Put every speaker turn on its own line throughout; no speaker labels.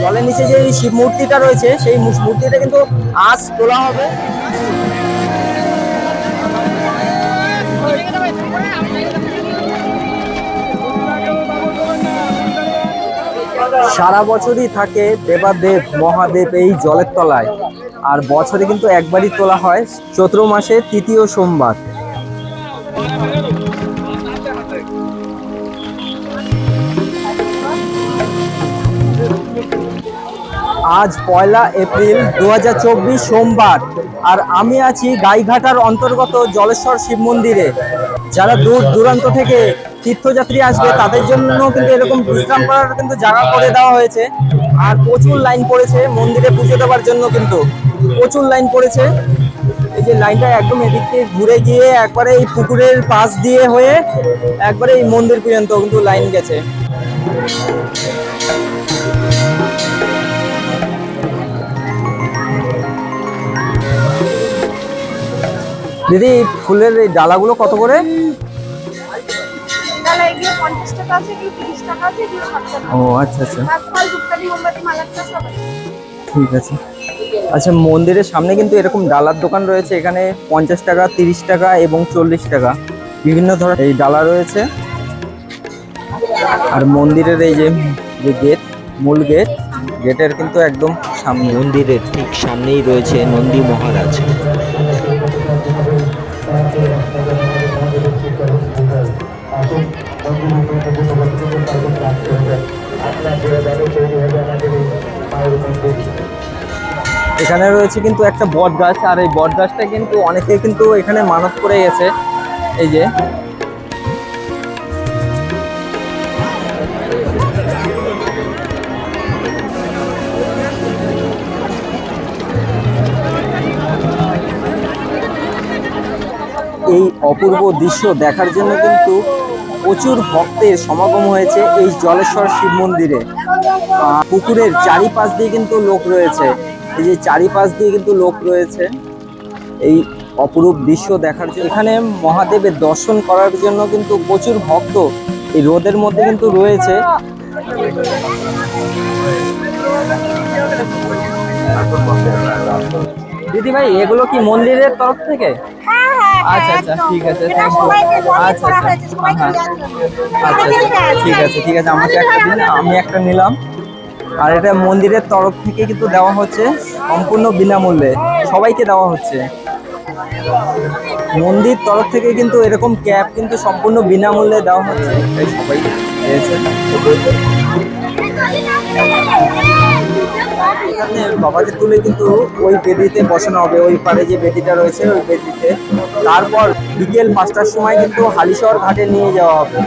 জলের নিচে যে শিব মূর্তিটা রয়েছে সেই মূর্তিটা কিন্তু আজ তোলা হবে। সারা বছরই থাকে দেবাদেব, মহাদেব এই জলের তলায়। আর বছরে কিন্তু একবারই তোলা হয় চৈত্র মাসে তৃতীয় সোমবার। আজ পয়লা এপ্রিল দু হাজার চব্বিশ সোমবার, আর আমি আছি গাইঘাটার অন্তর্গত জলেশ্বর শিব মন্দিরে। যারা দূর দূরান্ত থেকে তীর্থযাত্রী আসবে তাদের জন্য কিন্তু এরকম বিশ্রাম করার কিন্তু জায়গা করে দেওয়া হয়েছে। আর প্রচুর লাইন পড়েছে মন্দিরে পুজো দেওয়ার জন্য কিন্তু। প্রচুর লাইন পড়েছে। এই যে লাইনটা একদম এদিক থেকে ঘুরে গিয়ে একবারে এই পুকুরের পাশ দিয়ে হয়ে একবারে এই মন্দির পর্যন্ত কিন্তু লাইন গেছে। দিদি ফুলের এই ডালাগুলো কত করে?
পঞ্চাশ টাকা আছে এগুলো তিরিশ টাকা আছে এগুলো ষাট টাকা
ও আচ্ছা আচ্ছা।
আজকাল ধূপকাঠি মোমবাতি মালাটা সব
ঠিক আছে। আচ্ছা মন্দিরের সামনে কিন্তু এরকম ডালার দোকান রয়েছে এখানে পঞ্চাশ টাকা তিরিশ টাকা এবং চল্লিশ টাকা। বিভিন্ন ধরনের এই ডালা রয়েছে। আর মন্দিরের এই যে যে গেট মূল গেট গেটের কিন্তু একদম সামনে
মন্দিরের ঠিক সামনেই রয়েছে নন্দী মহারাজ।
এখানে রয়েছে কিন্তু একটা বট গাছ, আর এই বট গাছটা কিন্তু অনেকে কিন্তু এখানে মানত করে গেছে। এই যে। এই অপূর্ব দৃশ্য দেখার জন্য কিন্তু প্রচুর ভক্তের সমাগম হয়েছে এই জলেশ্বর শিব মন্দিরে। পুকুরের চারিপাশ দিয়ে কিন্তু লোক রয়েছে। এই যে চারিপাশ দিয়ে কিন্তু লোক রয়েছে এই অপরূপ দৃশ্য দেখার জন্য। এখানে মহাদেবের দর্শন করার জন্য কিন্তু প্রচুর ভক্ত এই রোদের মধ্যে কিন্তু রয়েছে। দিদি ভাই এগুলো কি মন্দিরের তরফ থেকে?
হ্যাঁ হ্যাঁ
আচ্ছা
হ্যাঁ,
আচ্ছা ঠিক আছে আচ্ছা আচ্ছা। আচ্ছা আচ্ছা ঠিক আছে ঠিক আছে আমাকে একটা দিন আমি একটা নিলাম। আর এটা মন্দিরের তরফ থেকে কিন্তু দেওয়া হচ্ছে সম্পূর্ণ বিনামূল্যে। সবাইকে দেওয়া হচ্ছে। মন্দির তরফ থেকে কিন্তু এরকম ক্যাব কিন্তু সম্পূর্ণ বিনামূল্যে দেওয়া হচ্ছে। সবাই এখানে বাবাকে তুলে কিন্তু ওই বেদিতে বসানো হবে। ওই পারে যে বেদিটা রয়েছে, ওই বেদিতে। তারপর বিকেল পাঁচটার সময় কিন্তু হালিশহর ঘাটে নিয়ে যাওয়া হবে।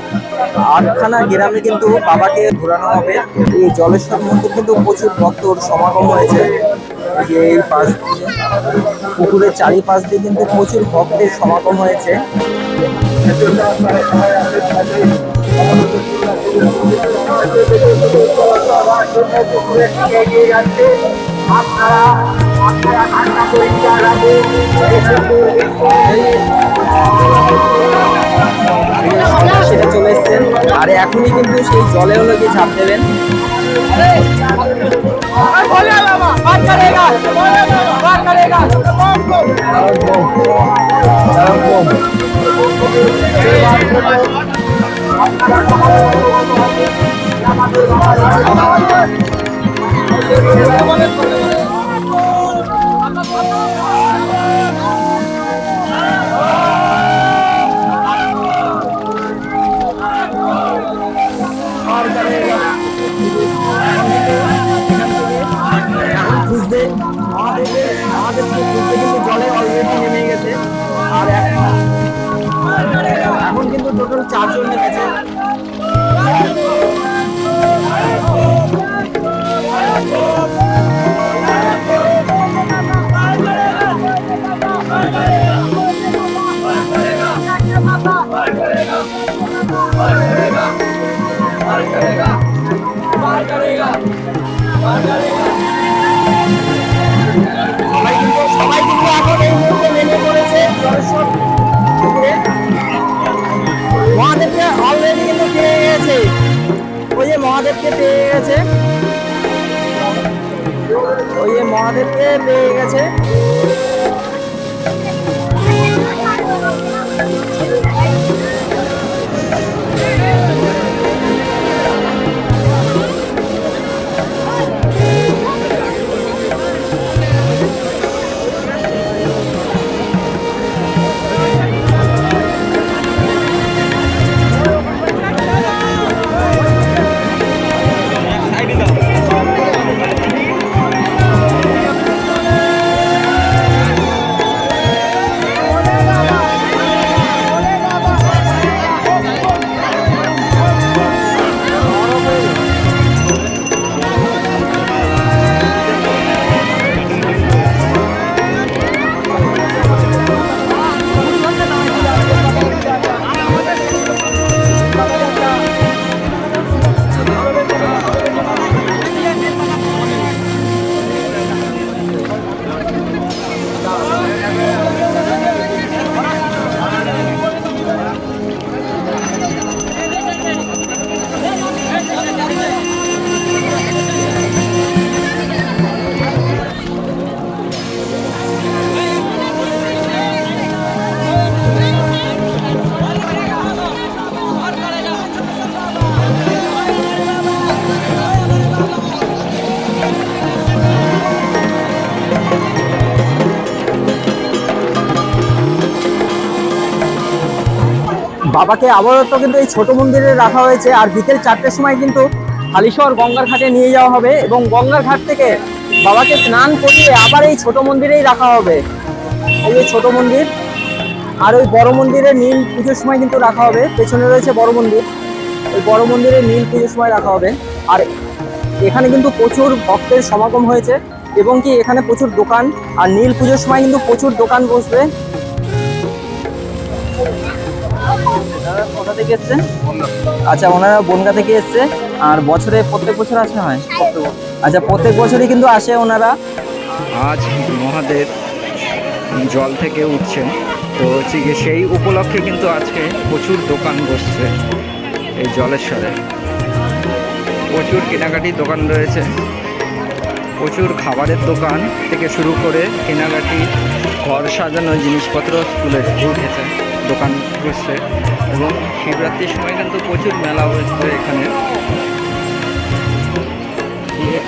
আটখানা গ্রামে কিন্তু বাবাকে ঘোরানো হবে। এই জলেশ্বর মন্দির কিন্তু প্রচুর ভক্তর সমাগম হয়েছে। এই পাশ পুকুরের চারিপাশ দিয়ে কিন্তু প্রচুর ভক্তের সমাগম হয়েছে। সেটা চলে এসছেন আর এখনই কিন্তু সেই জলে হলো গিয়ে ঝাঁপ দেবেন এখন চারজন নেমেছে। সবাই কিন্তু এখন এই মুহূর্তে নেমে পড়েছে। মহাদেবকে পেয়ে গেছে। ওই যে মহাদেবকে পেয়ে গেছে। বাবাকে আপাতত কিন্তু এই ছোট মন্দিরে রাখা হয়েছে। আর বিকেল চারটের সময় কিন্তু হালিশহর গঙ্গার ঘাটে নিয়ে যাওয়া হবে এবং গঙ্গার ঘাট থেকে বাবাকে স্নান করিয়ে আবার এই ছোট মন্দিরেই রাখা হবে। এই যে ছোট মন্দির আর ওই বড় মন্দিরে নীল পুজোর সময় কিন্তু রাখা হবে। পেছনে রয়েছে বড় মন্দির। ওই বড় মন্দিরে নীল পুজোর সময় রাখা হবে। আর এখানে কিন্তু প্রচুর ভক্তের সমাগম হয়েছে এবং কি এখানে প্রচুর দোকান। আর নীল পুজোর সময় কিন্তু প্রচুর দোকান বসবে। আচ্ছা ওনারা বনগা থেকে এসছে। আর বছরে প্রত্যেক বছর আসা হয়? আচ্ছা প্রত্যেক বছরই কিন্তু আসে ওনারা।
আজ মহাদেব জল থেকে উঠছেন। তো সেই উপলক্ষে কিন্তু আজকে প্রচুর দোকান বসছে এই জলেশ্বরে। প্রচুর কেনাকাটির দোকান রয়েছে। প্রচুর খাবারের দোকান থেকে শুরু করে কেনাকাটি, ঘর সাজানো জিনিসপত্র স্কুলে উঠেছে দোকান বসছে এবং শিবরাত্রির সময় কিন্তু প্রচুর মেলা হয়েছে এখানে।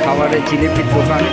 খাবারের জিলিপির দোকান।